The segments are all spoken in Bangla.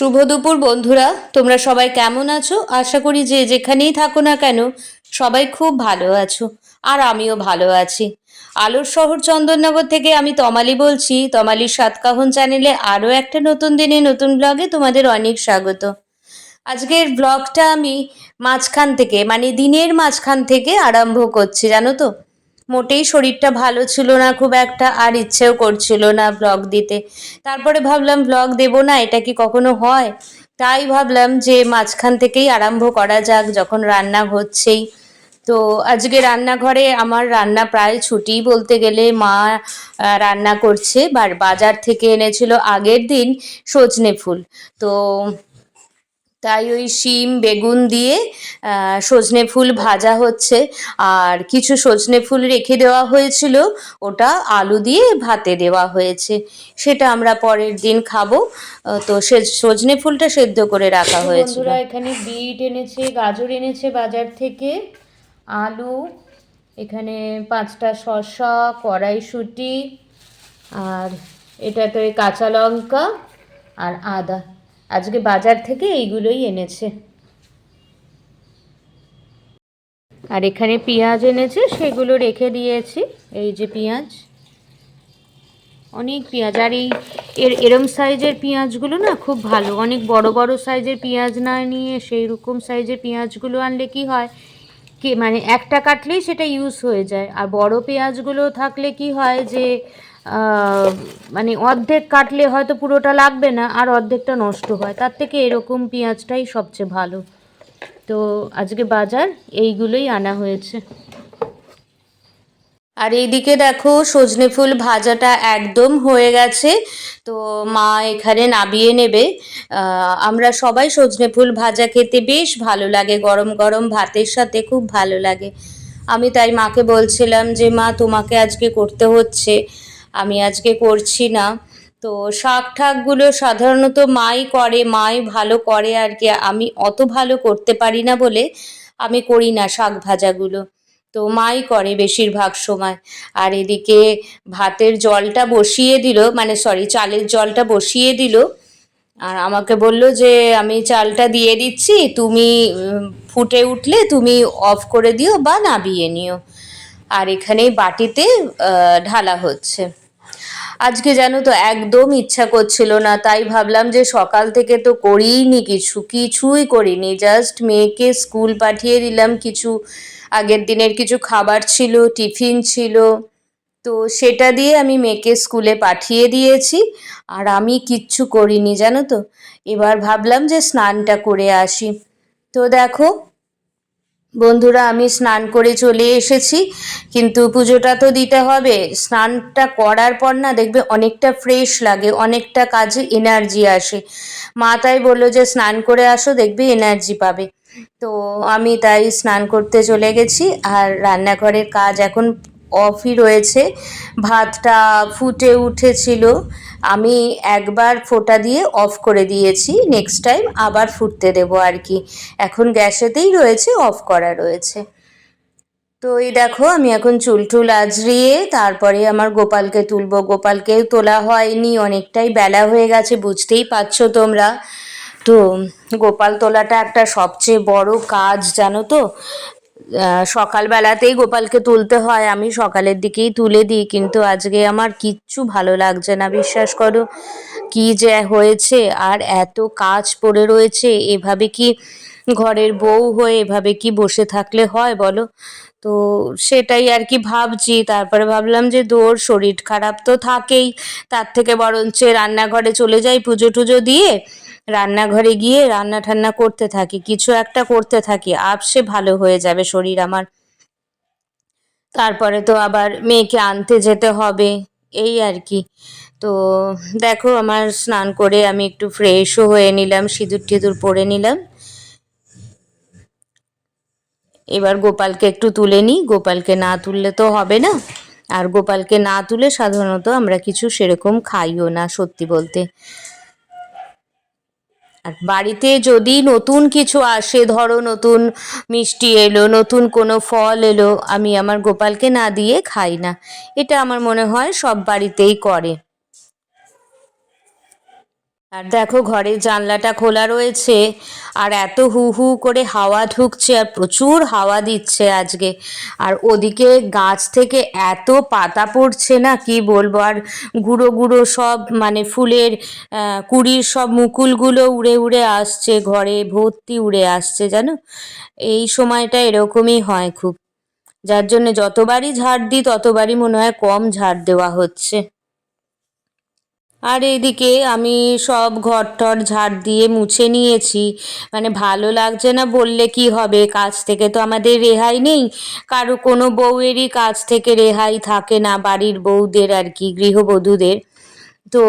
শুভ দুপুর, বন্ধুরা। তোমরা সবাই কেমন আছো? আশা করি যে যেখানেই থাকো না কেন, সবাই খুব ভালো আছো, আর আমিও ভালো আছি। আলোর শহর চন্দননগর থেকে আমি তমালি বলছি। তমালির সাতকাহন চ্যানেলে আরও একটা নতুন দিনে নতুন ব্লগে তোমাদের অনেক স্বাগত। আজকের ব্লগটা আমি মাঝখান থেকে মানে দিনের মাঝখান থেকে আরম্ভ করছি, জানো তো? মোটেই শরীরটা ভালো ছিল না, খুব একটা আর ইচ্ছেও করছিল না ব্লগ দিতে। তারপরে ভাবলাম ব্লগ দেব না, এটা কি কখনো হয়? তাই ভাবলাম যে মাঝখান থেকেই আরম্ভ করা যাক যখন রান্না হচ্ছেই। তো আজকে রান্নাঘরে আমার রান্না প্রায় ছুটি বলতে গেলে মা রান্না করছে বাজার থেকে এনেছিল আগের দিন সজনে ফুল। তো তাই ওই শিম বেগুন দিয়ে সজনে ফুল ভাজা হচ্ছে। আর কিছু সজনে ফুল রেখে দেওয়া হয়েছিল ওটা আলু দিয়ে ভাতে দেওয়া হয়েছে। সেটা আমরা পরের দিন খাব। তো সে সজনে ফুলটা সেদ্ধ করে রাখা হয়েছিল। বন্ধুরা এখানে বিট এনেছে গাজর এনেছে বাজার থেকে। আলু এখানে পাঁচটা শসা কড়াইশুঁটি আর এটাতে কাঁচা লঙ্কা আর আদা। আজকে বাজার থেকে এইগুলোই এনেছে। আর এখানে পেঁয়াজ এনেছে, সেগুলো রেখে দিয়েছি, এই যে পেঁয়াজ। অনেক পেঁয়াজ, আর এই এর, এরম সাইজের পেঁয়াজগুলো না খুব ভালো, অনেক বড় বড় সাইজের পেঁয়াজ না নিয়ে সেই রকম সাইজের পেঁয়াজগুলো আনলে কি হয়, কি মানে একটা কাটলেই সেটা ইউজ হয়ে যায়, আর বড় পেঁয়াজগুলো থাকলে কি হয় যে মানে অর্ধেক কাটলে হয়তো পুরোটা লাগবে না, আর অর্ধেকটা নষ্ট হয়। তার থেকে এরকম পেঁয়াজটাই সবচেয়ে ভালো। তো আজকে বাজার, এইগুলোই আনা হয়েছে। আর এইদিকে দেখো, সজনে ফুল ভাজাটা একদম হয়ে গেছে। তো মা এখানে নাবিয়ে নেবে। আমরা সবাই সজনে ফুল ভাজা খেতে বেশ ভালো লাগে। গরম গরম ভাতের সাথে খুব ভালো লাগে। আমি তাই মাকে বলছিলাম যে, মা, তোমাকে আজকে করতে হচ্ছে। আমি আজকে করছি না। তো শাক ঠাকগুলো সাধারণত মাই করে, মাই ভালো করে আর কি। আমি অত ভালো করতে পারি না বলে আমি করি না শাক ভাজাগুলো। তো মাই করে বেশিরভাগ সময়। আর এদিকে ভাতের জলটা বসিয়ে দিল মানে সরি চালের জলটা বসিয়ে দিল। আর আমাকে বলল যে, আমি চালটা দিয়ে দিচ্ছি, তুমি ফুটে উঠলে তুমি অফ করে দিও বা নাবিয়ে নিও। আর এখানে বাটিতে ঢালা হচ্ছে। আজকে জানো তো একদম ইচ্ছা করছিল না, তাই ভাবলাম যে সকাল থেকে তো করিনি কিছু, কিছুই করিনি জাস্ট মেয়েকে স্কুল পাঠিয়ে দিলাম কিছু, আগের দিনের কিছু খাবার ছিল, টিফিন ছিল, তো সেটা দিয়ে আমি মেয়েকে স্কুলে পাঠিয়ে দিয়েছি, আর আমি কিচ্ছু করিনি জানো তো, এবার ভাবলাম যে স্নানটা করে আসি, তো দেখো বন্ধুরা, আমি স্নান করে চলে এসেছি, কিন্তু পুজোটা তো দিতে হবে। স্নানটা করার পর না দেখবে অনেকটা ফ্রেশ লাগে, অনেকটা কাজে এনার্জি আসে। মা তাই বলল যে, স্নান করে আসো, দেখবে এনার্জি পাবে। তো আমি তাই স্নান করতে চলে গেছি, আর রান্নাঘরের কাজ এখন অফই রয়েছে। ভাতটা ফুটে উঠেছিল। আমি একবার ফোঁটা দিয়ে অফ করে দিয়েছি। নেক্সট টাইম আবার ফুটতে দেবো আর কি। এখন গ্যাসেতেই রয়েছে, অফ করা রয়েছে। তো এই দেখো, আমি এখন চুল টুল আজরিয়ে তারপরে আমার গোপালকে তুলবো। গোপালকেও তোলা হয়নি, অনেকটাই বেলা হয়ে গেছে, বুঝতেই পারছ তোমরা। তো গোপাল তোলাটা একটা সবচেয়ে বড় কাজ, জানো তো? সকালবেলাতেই গোপালকে তুলতে হয়। আমি সকালের দিকেই তুলে দিই, কিন্তু আজকে আমার কিচ্ছু ভালো লাগছে না, বিশ্বাস করো। কি যে হয়েছে, আর এত কাজ পড়ে রয়েছে, এভাবে কি ঘরের বউ হয়ে এভাবে কি বসে থাকলে হয় বলো? তো সেটাই আর কি ভাবছি, তারপরে ভাবলাম যে দোর, শরীর খারাপ তো থাকেই, তার থেকে বরঞ্চ রান্নাঘরে চলে যাই, পুজো টুজো দিয়ে। রান্নাঘরে গিয়ে রান্না ঠান্না করতে থাকি, কিছু একটা করতে থাকি, আপসে ভালো হয়ে যাবে শরীর আমার। তারপরে তো আবার মেয়েকে আনতে যেতে হবে, এই আর কি। তো দেখো আমার স্নান করে আমি একটু ফ্রেশও হয়ে নিলাম, সিঁদুর টিঁদুর পরে নিলাম। এবার গোপালকে একটু তুলে নিই, গোপালকে না তুললে তো হবে না। আর গোপালকে না তুলে সাধারণত আমরা কিছু সেরকম খাইও না, সত্যি বলতে। আর বাড়িতে যদি নতুন কিছু আসে, ধরো নতুন মিষ্টি এলো, নতুন কোনো ফল এলো, আমি আমার গোপালকে না দিয়ে খাই না। এটা আমার মনে হয় সব বাড়িতেই করে। আর দেখো ঘরের জানলাটা খোলা রয়েছে, আর এত হু হু করে হাওয়া ঢুকছে আর প্রচুর হাওয়া দিচ্ছে আজকে। আর ওদিকে গাছ থেকে এত পাতা পড়ছে না, কি বলব? আর গুঁড়ো গুঁড়ো সব মানে ফুলের কুড়ির সব মুকুলগুলো উড়ে উড়ে আসছে, ঘরে ভর্তি উড়ে আসছে, জানো? এই সময়টা এরকমই হয় খুব। যার জন্য যতবারই ঝাড় দিই, ততবারই মনে হয় কম ঝাড় দেওয়া হচ্ছে। আর এদিকে আমি সব ঘর টর ঝাড় দিয়ে মুছে নিয়েছি। মানে ভালো লাগছে না বললে কি হবে? কাজ থেকে তো আমাদের রেহাই নেই। কারও কোনো বউয়েরই কাজ থেকে রেহাই থাকে না বাড়ির বউদের আর কি, গৃহবধূদের। তো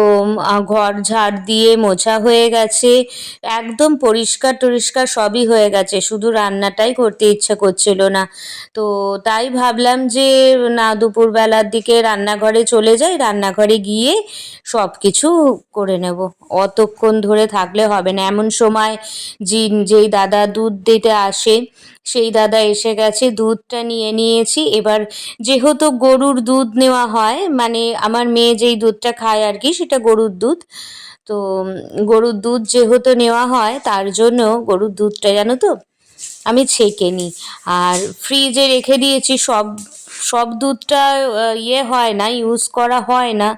ঘর ঝাড় দিয়ে মোছা হয়ে গেছে, একদম পরিষ্কার টরিষ্কার সবই হয়ে গেছে, শুধু রান্নাটাই করতে ইচ্ছা করছিল না। তো তাই ভাবলাম যে, না, দুপুরবেলার দিকে রান্নাঘরে চলে যাই, রান্নাঘরে গিয়ে সব কিছু করে নেব। অতক্ষণ ধরে থাকলে হবে না। এমন সময় যে যেই দাদা দুধ দিতে আসে, সেই দাদা এসে গেছে, দুধটা নিয়ে নিয়েছি। এবার যেহেতু গরুর দুধ নেওয়া হয় মানে আমার মেয়ে যেই দুধটা খায় আর কি সেটা গরুর দুধ। তো গরুর দুধ যেহেতু নেওয়া হয়, তার জন্য গরুর দুধটা জানো তো আমি ছেঁকে নিই। আর ফ্রিজে রেখে দিয়েছি, সব সব দুধটা ইয়ে হয় না, ইউজ করা হয় না।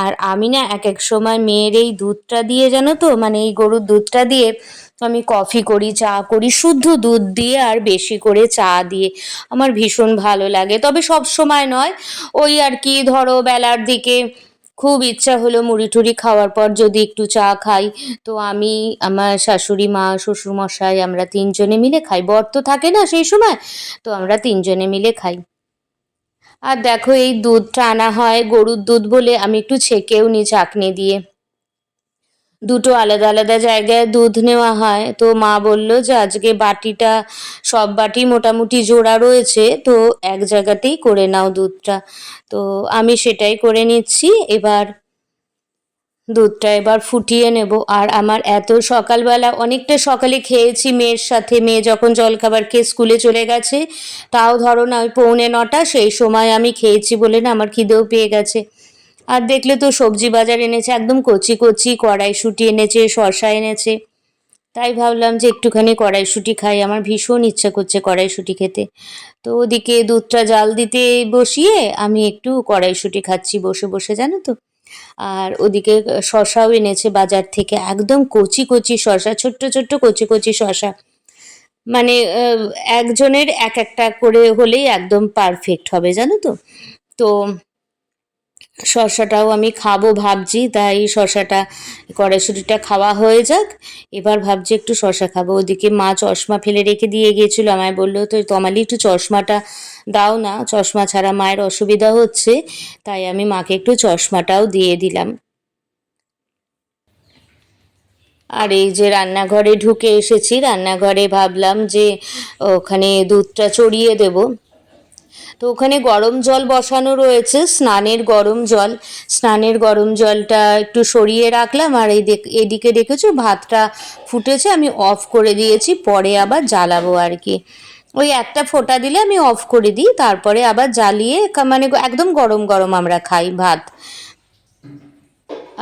আর আমি না এক এক সময় মেয়ের এই দুধটা দিয়ে জানো তো মানে এই গরুর দুধটা দিয়ে আমি কফি করি, চা করি, শুদ্ধ দুধ দিয়ে আর বেশি করে চা দিয়ে। আমার ভীষণ ভালো লাগে, তবে সব সময় নয়, ওই আর কি ধরো বেলার দিকে খুব ইচ্ছা হলো মুড়ি টুড়ি খাওয়ার পর যদি একটু চা খাই। তো আমি, আমার শাশুড়ি মা শ্বশুরমশাই আমরা তিনজনে মিলে খাই। বর তো থাকে না সেই সময়, তো আমরা তিনজনে মিলে খাই। আর দেখো এই দুধটা আনা হয় গরুর দুধ বলে, আমি একটু ছেঁকেও নিই চাকনি দিয়ে। দুটো আলাদা আলাদা জায়গায় দুধ নেওয়া হয়। তো মা বলল যে, আজকে বাটিটা, সব বাটি মোটামুটি জোড়া রয়েছে, তো এক জায়গাতেই করে নাও দুধটা। তো আমি সেটাই করে নিচ্ছি। এবার দুধটা এবার ফুটিয়ে নেব। আর আমার এত সকালবেলা, অনেকটা সকালে খেয়েছি মেয়ের সাথে। মেয়ে যখন জলখাবার খেয়ে স্কুলে চলে গেছে, তাও ধরো না, ওই পৌনে নটা, সেই সময় আমি খেয়েছি বলে না, আমার খিদেও পেয়ে গেছে। আর দেখলে তো সবজি বাজার এনেছে, একদম কচি কচি কড়াইশুঁটি এনেছে, শসা এনেছে। তাই ভাবলাম যে একটুখানি কড়াইশুঁটি খাই, আমার ভীষণ ইচ্ছা করছে কড়াইশুঁটি খেতে। তো ওদিকে দুধটা জাল দিতে বসিয়ে আমি একটু কড়াইশুঁটি খাচ্ছি বসে বসে, জানো তো। আর ওদিকে শসাও এনেছে বাজার থেকে, একদম কচি কচি শসা, ছোট্ট ছোট্ট কচি কচি শসা। মানে একজনের এক একটা করে হলেই একদম পারফেক্ট হবে, জানো তো। তো শসাটাও আমি খাব ভাবছি, তাই শসাটা কড়াইশুটিটা খাওয়া হয়ে যাক। এবার ভাবছি একটু শসা খাব। ওদিকে মা চশমা ফেলে রেখে দিয়ে গিয়েছিল, আমায় বলল, তো তমালি একটু চশমাটা দাও না, চশমা ছাড়া মায়ের অসুবিধা হচ্ছে। তাই আমি মাকে একটু চশমাটাও দিয়ে দিলাম। আর এই যে রান্নাঘরে ঢুকে এসেছি, রান্নাঘরে ভাবলাম যে ওখানে দুধটা চড়িয়ে দেবো। তো ওখানে গরম জল বসানো রয়েছে, স্নানের গরম জল। স্নানের গরম জলটা একটু সরিয়ে রাখলাম, আর এই এদিকে দেখেছ ভাতটা ফুটেছে, আমি অফ করে দিয়েছি, পরে আবার জ্বালাবো আর কি। ওই একটা ফোঁটা দিলে আমি অফ করে দিই, তারপরে আবার জ্বালিয়ে মানে একদম গরম গরম আমরা খাই ভাত।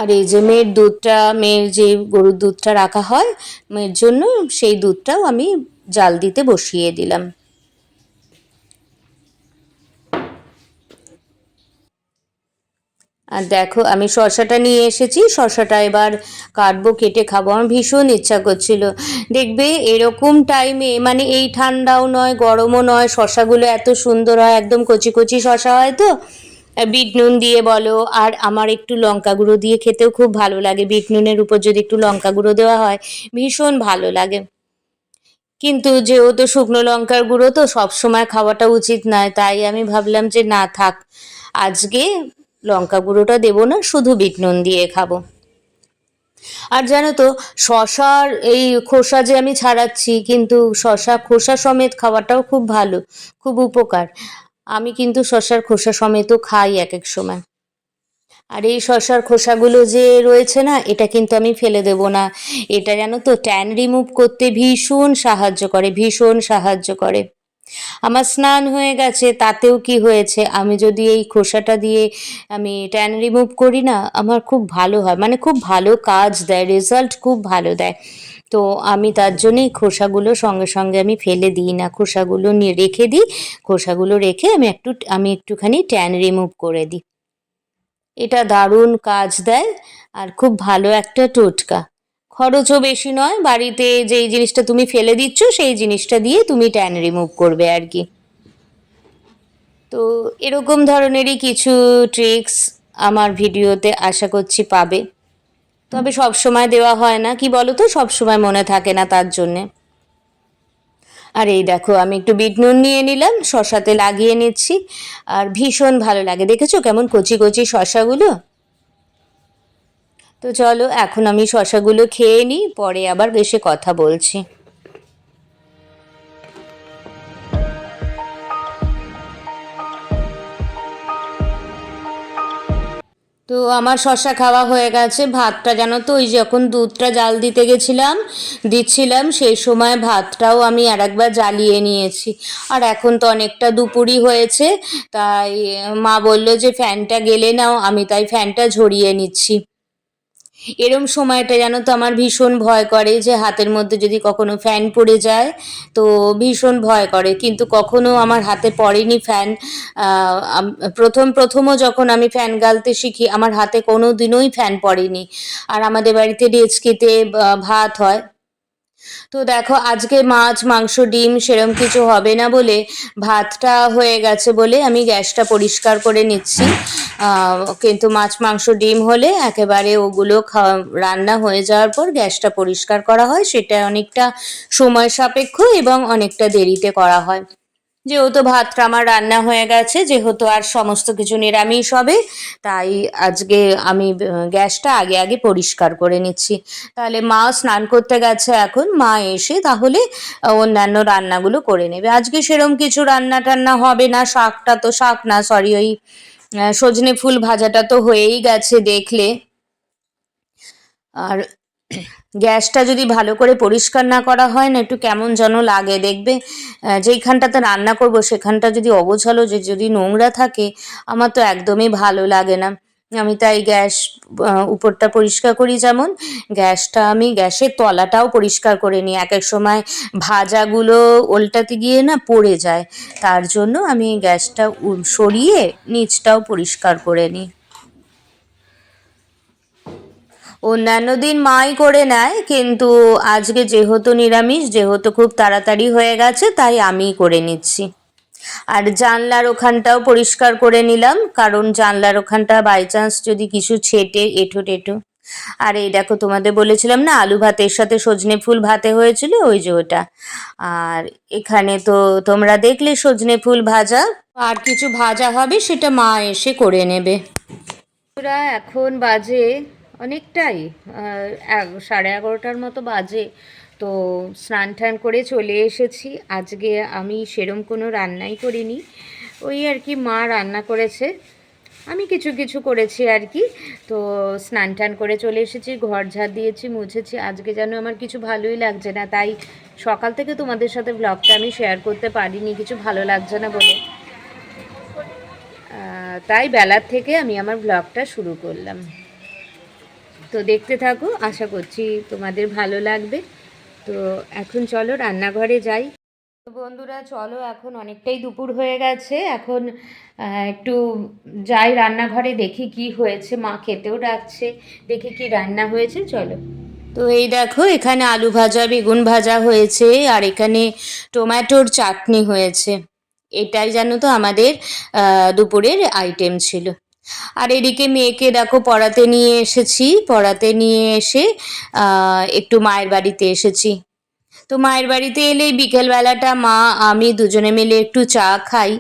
আর এই যে মেয়ের দুধটা, মেয়ের যে গরুর দুধটা রাখা হয়, মেয়ের জন্য সেই দুধটাও আমি জাল দিতে বসিয়ে দিলাম। আর দেখো, আমি শসাটা নিয়ে এসেছি। শশাটা এবার কাটবো, কেটে খাব। আমার ভীষণ ইচ্ছা করছিল। দেখবে এরকম টাইমে মানে এই ঠান্ডাও নয়, গরমও নয়, শসাগুলো এত সুন্দর হয়, একদম কচি কচি শশা হয় তো? বিট নুন দিয়ে বলো, আর আমার একটু লঙ্কা গুঁড়ো দিয়ে খেতেও খুব ভালো লাগে। বিট নুনের উপর যদি একটু লঙ্কা গুঁড়ো দেওয়া হয়, ভীষণ ভালো লাগে। কিন্তু যেহেতু শুকনো লঙ্কার গুঁড়ো তো সবসময় খাওয়াটা উচিত নয়, তাই আমি ভাবলাম যে না, থাক। আজকে লঙ্কা গুঁড়োটা দেবো না, শুধু বিট নুন দিয়ে খাব। আর জানো তো, শশার এই খোসা যে আমি ছাড়াচ্ছি, কিন্তু শশা, খোসা সমেত খাওয়াটাও খুব ভালো, খুব উপকার। আমি কিন্তু শশার খোসা সমেতও খাই এক এক সময়। আর এই শশার খোসাগুলো যে রয়েছে না, এটা কিন্তু আমি ফেলে দেব না। এটা জানো তো ট্যান রিমুভ করতে ভীষণ সাহায্য করে, ভীষণ সাহায্য করে। আমার স্নান হয়ে গেছে, তাতেও কি হয়েছে? আমি যদি এই খোসাটা দিয়ে আমি ট্যান রিমুভ করি না, আমার খুব ভালো হয়। মানে খুব ভালো কাজ দেয় রেজাল্ট খুব ভালো দেয়। তো আমি তার জন্যই খোসাগুলো সঙ্গে সঙ্গে আমি ফেলে দিই না। খোসাগুলো নিয়ে রেখে দিই, খোসাগুলো রেখে আমি একটু, আমি একটুখানি ট্যান রিমুভ করে দিই। এটা দারুণ কাজ দেয়, আর খুব ভালো একটা টোটকা। খরচও বেশি নয়, বাড়িতে যেই জিনিসটা তুমি ফেলে দিচ্ছ, সেই জিনিসটা দিয়ে তুমি ট্যান রিমুভ করবে আর কি। তো এরকম ধরনেরই কিছু ট্রিক্স আমার ভিডিওতে আশা করছি পাবে। তবে সব সময় দেওয়া হয় না, কি বলো তো সব সময় মনে থাকে না তার জন্যে। আর এই দেখো, আমি একটু বিট নুন নিয়ে নিলাম, শশাতে লাগিয়ে নিচ্ছি। আর ভীষণ ভালো লাগে। দেখেছ কেমন কচি কচি শশাগুলো? তো চলো, এখন আমি শশাগুলো খেয়ে নিই, পরে আবার বেশি কথা বলছি। তো আমার শশা খাওয়া হয়ে গেছে, ভাতটা জানো তো, ওই যখন দুধটা জাল দিতে গেছিলাম, দিচ্ছিলাম, সেই সময় ভাতটাও আমি আর একবার জ্বালিয়ে নিয়েছি। আর এখন তো অনেকটা দুপুরই হয়েছে, তাই মা বলল যে ফ্যানটা গেলে নাও, আমি তাই ফ্যানটা ঝরিয়ে নিচ্ছি। এরম সময়টা জানো তো আমার ভীষণ ভয় করে যে হাতের মধ্যে যদি কখনো ফ্যান পড়ে যায়, তো ভীষণ ভয় করে। কিন্তু কখনো আমার হাতে পড়েনি ফ্যান। প্রথম প্রথমও যখন আমি ফ্যান গালতে শিখি, আমার হাতে কোনো দিনই ফ্যান পড়েনি। আর আমাদের বাড়িতে ডেচকিতে ভাত হয়। তো দেখো, আজকে মাছ, মাংস, ডিম সেরম কিছু হবে না বলে ভাতটা হয়ে গেছে বলে আমি গ্যাসটা পরিষ্কার করে নিচ্ছি। কিন্তু মাছ, মাংস, ডিম হলে একেবারে ওগুলো রান্না হয়ে যাওয়ার পর গ্যাসটা পরিষ্কার করা হয়। সেটা অনেকটা সময় সাপেক্ষ এবং অনেকটা দেরিতে করা হয়। যেহেতু ভাতটা আমার রান্না হয়ে গেছে, যেহেতু আর সমস্ত কিছু নিরামিষ হবে, তাই আজকে আমি গ্যাসটা আগে আগে পরিষ্কার করে নিচ্ছি। তাহলে মা স্নান করতে গেছে এখন, মা এসে তাহলে অন্যান্য রান্নাগুলো করে নেবে। আজকে সেরম কিছু রান্না টান্না হবে না, শাকটা তো শাক না সরি ওই সজনে ফুল ভাজাটা তো হয়েই গেছে দেখলে। আর গ্যাসটা যদি ভালো করে পরিষ্কার না করা হয় না, একটু কেমন যেন লাগে, দেখবে যেইখানটাতে রান্না করব সেখানটা যদি অগোছালো, যে যদি নোংরা থাকে, আমার তো একদমই ভালো লাগে না। আমি তাই গ্যাস উপরটা পরিষ্কার করি যেমন, গ্যাসটা আমি গ্যাসের তলাটাও পরিষ্কার করে নিই। এক এক সময় ভাজাগুলো ওল্টাতে গিয়ে না পড়ে যায়, তার জন্য আমি গ্যাসটা সরিয়ে নিচটাও পরিষ্কার করে নিই। অন্যান্য দিন মাই করে নেয়, কিন্তু আজকে যেহেতু নিরামিষ, যেহেতু খুব তাড়াতাড়ি হয়ে গেছে, তাই আমি করে নিচ্ছি। আর জানলার ওখানটাও পরিষ্কার করে নিলাম, কারণ জানলার ওখানটা বাই চান্স যদি কিছু ছেটে এঁঠো টেঠো। আর এই দেখো, তোমাদের বলেছিলাম না, আলু ভাতের সাথে সজনে ফুল ভাতে হয়েছিল, ওই যে ওটা। আর এখানে তো তোমরা দেখলে সজনে ফুল ভাজা, আর কিছু ভাজা হবে সেটা মা এসে করে নেবে। এখন বাজে অনেকটাই। সাড়ে এগারোটার মতো বাজে। তো স্নান টান করে চলে এসেছি। আজকে আমি সেরম কোনো রান্নাই করিনি। ওই আর কি মা রান্না করেছে। আমি কিছু কিছু করেছি আর কি। তো স্নান টান করে চলে এসেছি, ঘর ঝাড় দিয়েছি, মুছেছি। আজকে যেন আমার কিছু ভালোই লাগছে না। তাই সকাল থেকে তোমাদের সাথে ব্লগটা আমি শেয়ার করতে পারিনি। কিছু ভালো লাগছে না বলে। তাই বেলার থেকে আমি আমার ব্লগটা শুরু করলাম। তো দেখতে থাকো, আশা করছি তোমাদের ভালো লাগবে। তো এখন চলো রান্নাঘরে যাই। বন্ধুরা, চলো এখন অনেকটাই দুপুর হয়ে গেছে। এখন একটু যাই রান্নাঘরে, দেখি কি হয়েছে। মা খেতেও ডাকছে, দেখি কি রান্না হয়েছে, চলো। তো এই দেখো, এখানে আলু ভাজা, বেগুন ভাজা হয়েছে, আর এখানে টোম্যাটোর চাটনি হয়েছে। এটাই জানো তো আমাদের দুপুরের আইটেম ছিল। আর এদিকে মেয়েকে দেখো পড়াতে নিয়ে এসেছি, পড়াতে নিয়ে এসে একটু মায়ের বাড়িতে এসেছি। তো মায়ের বাড়িতে এলেই বিকেলবেলাটা মা, আমি দুজনে মিলে একটু চা খাই।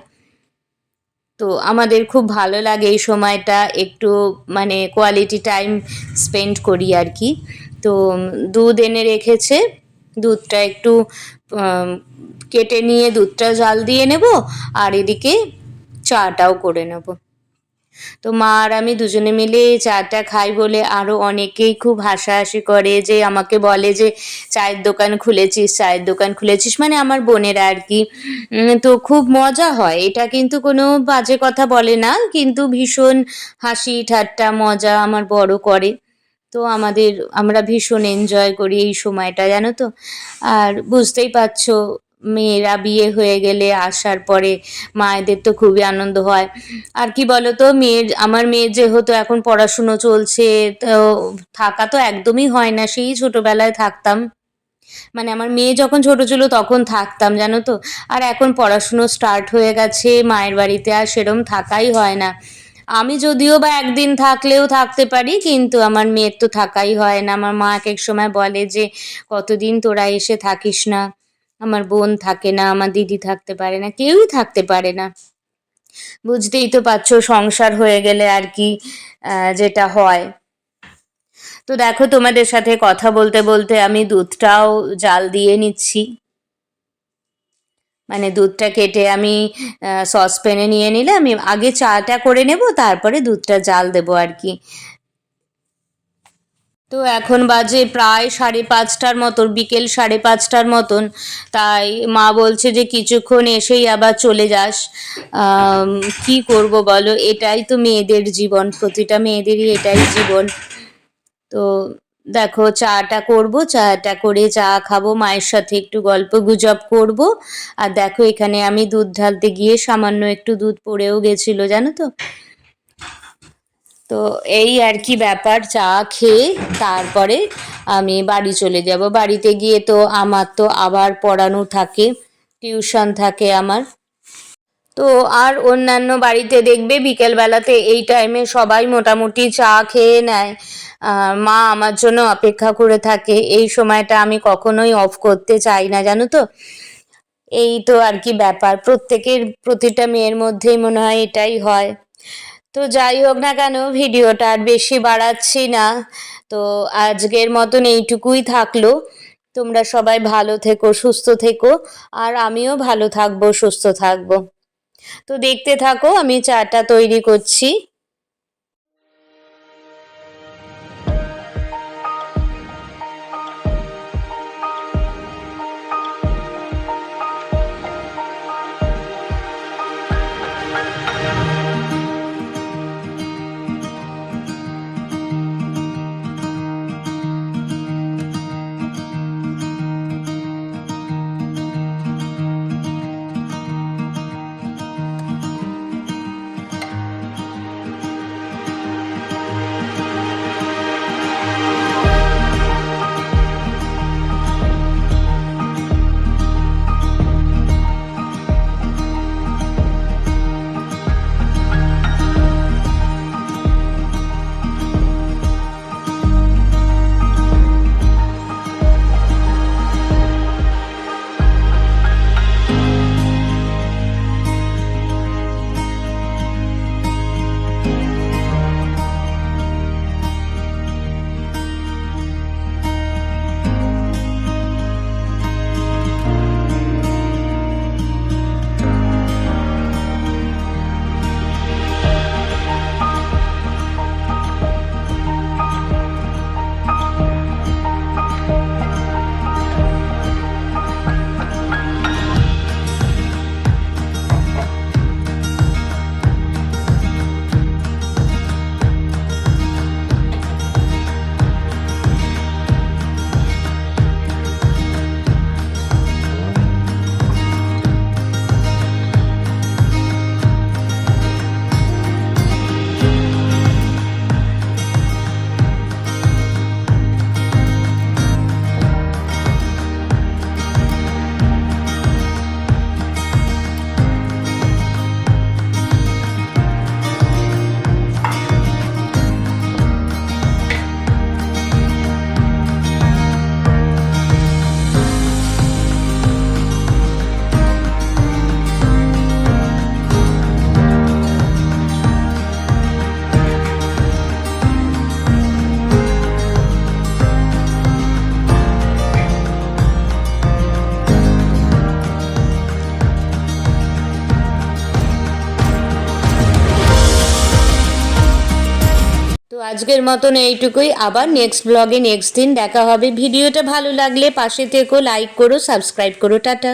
তো আমাদের খুব ভালো লাগে এই সময়টা, একটু মানে কোয়ালিটি টাইম স্পেন্ড করি আর কি। তো দুধ এনে রেখেছে, দুধটা একটু কেটে নিয়ে দুধটা জাল দিয়ে নেব, আর এদিকে চাটাও করে নেব। তো মা আর আমি দুজনে মিলে চাটা খাই বলে আরও অনেকেই খুব হাসাহাসি করে যে আমাকে বলে যে, চায়ের দোকান খুলেছিস, চায়ের দোকান খুলেছিস। মানে আমার বোনেরা আর কি। তো খুব মজা হয়। এটা কিন্তু কোনো বাজে কথা বলে না, কিন্তু ভীষণ হাসি ঠাট্টা, মজা আমার বড় করে। তো আমাদের, আমরা ভীষণ এনজয় করি এই সময়টা, জানো তো? আর বুঝতেই পারছ মেয়েরা বিয়ে হয়ে গেলে আসার পরে মায়েদের তো খুবই আনন্দ হয়। আর কি বলতো, মেয়ের, আমার মেয়ের যেহেতু এখন পড়াশুনো চলছে, তো থাকা তো একদমই হয় না, সেই ছোটবেলায় থাকতাম। মানে আমার মেয়ে যখন ছোট ছিল তখন থাকতাম, জানো তো? আর এখন পড়াশুনো স্টার্ট হয়ে গেছে, মায়ের বাড়িতে আর সেরম থাকাই হয় না। আমি যদিও বা একদিন থাকলেও থাকতে পারি, কিন্তু আমার মেয়ের তো থাকাই হয় না। আমার মা এক এক সময় বলে যে, কতদিন তোরা এসে থাকিস না? আমার বোন থাকে না, আমার দিদি থাকতে পারে না, কেউই থাকতে পারে না। বুঝতেই তো পারছ, সংসার হয়ে গেলে আর কি যেটা হয়। তো দেখো তোমাদের সাথে কথা বলতে বলতে আমি দুধটাও জাল দিয়ে নিচ্ছি। মানে দুধটা কেটে আমি সসপ্যানে নিয়ে নিলে আমি আগে চাটা করে নেব, তারপরে দুধটা জাল দেবো আর কি। তো এখন বাজে প্রায় সাড়ে পাঁচটার মতন, বিকেল সাড়ে পাঁচটার মতন। তাই মা বলছে যে, কিছুক্ষণ এসেই আবার চলে যাস। কি করব বলো? এটাই তো মেয়েদের জীবন, প্রতিটা মেয়েদেরই এটাই জীবন। তো দেখো, চাটা করব, চাটা করে চা খাব, মায়ের সাথে একটু গল্প গুজব করব। আর দেখো, এখানে আমি দুধ ঢালতে গিয়ে সামান্য একটু দুধ পড়েও গেছিল, জানো তো? তো এই আর কি ব্যাপার, চা খেয়ে তারপরে আমি বাড়ি চলে যাব। বাড়িতে গিয়ে তো আমার তো আবার পড়ানো থাকে, টিউশন থাকে আমার। তো আর অন্যান্য বাড়িতে দেখবে বিকেলবেলাতে এই টাইমে সবাই মোটামুটি চা খেয়ে নেয়। মা আমার জন্য অপেক্ষা করে থাকে। এই সময়টা আমি কখনোই অফ করতে চাই না, জানো তো? এই তো আর কি ব্যাপার। প্রত্যেকের, প্রতিটা মেয়ের মধ্যেই মনে হয় এটাই হয়। তো যাই হোক না কেন, ভিডিওটা আর বেশি বাড়াচ্ছি না। তো আজকের মতন এইটুকুই থাকল। তোমরা সবাই ভালো থেকো, সুস্থ থেকো, আর আমিও ভালো থাকব, সুস্থ থাকব। তো দেখতে থাকো, আমি চাটা তৈরি করছি। আজকের মতন এইটুকুই। আবার নেক্সট ব্লগে নেক্সট দিন দেখা হবে। ভিডিওটা ভালো লাগলে পাশে থেকো লাইক করো সাবস্ক্রাইব করো, টাটা।